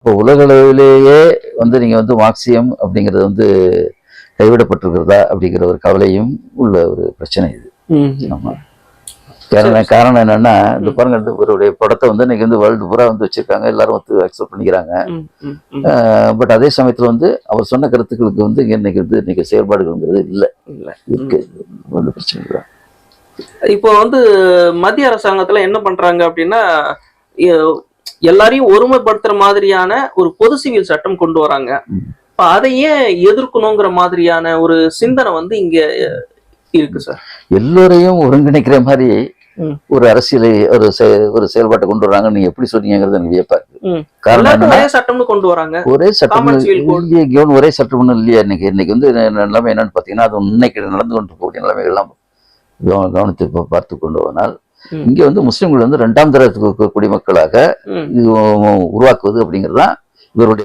இப்போ உலக அளவிலேயே வந்து நீங்க வந்து மார்க்சியம் அப்படிங்கிறது வந்து கைவிடப்பட்டிருக்கிறதா அப்படிங்கிற ஒரு கவலையும் உள்ள ஒரு பிரச்சனை இது. ஆமா. காரணம் காரணம் என்னன்னா இந்த பாருங்க இவருடைய படத்தை வந்து இன்னைக்கு வந்து வேர்ல்டு பூரா வந்து வச்சிருக்காங்க எல்லாரும் வந்து அக்செப்ட் பண்ணிக்கிறாங்க. பட் அதே சமயத்துல வந்து அவர் சொன்ன கருத்துக்களுக்கு வந்து இன்னைக்கு வந்து இன்னைக்கு செயல்பாடுகள்ங்கிறது இல்லை. இல்ல. இருக்கு. வந்து பிரச்சனை இல்லை. இப்போ வந்து மத்திய அரசாங்கத்துல என்ன பண்றாங்க அப்படின்னா எல்லாரையும் ஒருமைப்படுத்துற மாதிரியான ஒரு பொது சிவில் சட்டம் கொண்டு வராங்க. இப்ப அதையே எதிர்க்கணுங்கிற மாதிரியான ஒரு சிந்தனை வந்து இங்க இருக்கு சார் எல்லோரையும் ஒருங்கிணைக்கிற மாதிரி. ஒரு அரசியலை ஒரு ஒரு செயல்பாட்டை கொண்டு வர்றாங்க நீங்க எப்படி சொன்னீங்கிறது எனக்கு வியப்பா இருக்கு. காரணம் ஒரே சட்டம்னு கொண்டு வராங்க ஒரே சட்டம். இந்திய கவர்ன் ஒரே சட்டம் இல்லையா இன்னைக்கு இன்னைக்கு வந்து நிலைமை என்னன்னு பார்த்தீங்கன்னா அது இன்னைக்கு நடந்து கொண்டு இருக்கக்கூடிய நிலைமைகள்லாம் கவ- கவனித்து பார்த்து கொண்டு போனால். இங்க வந்து முஸ்லிம்கள் வந்து இரண்டாம் தர கு- கு- குடிமக்களாக உருவாக்குவது அப்படிங்கிறது தான் இவருடைய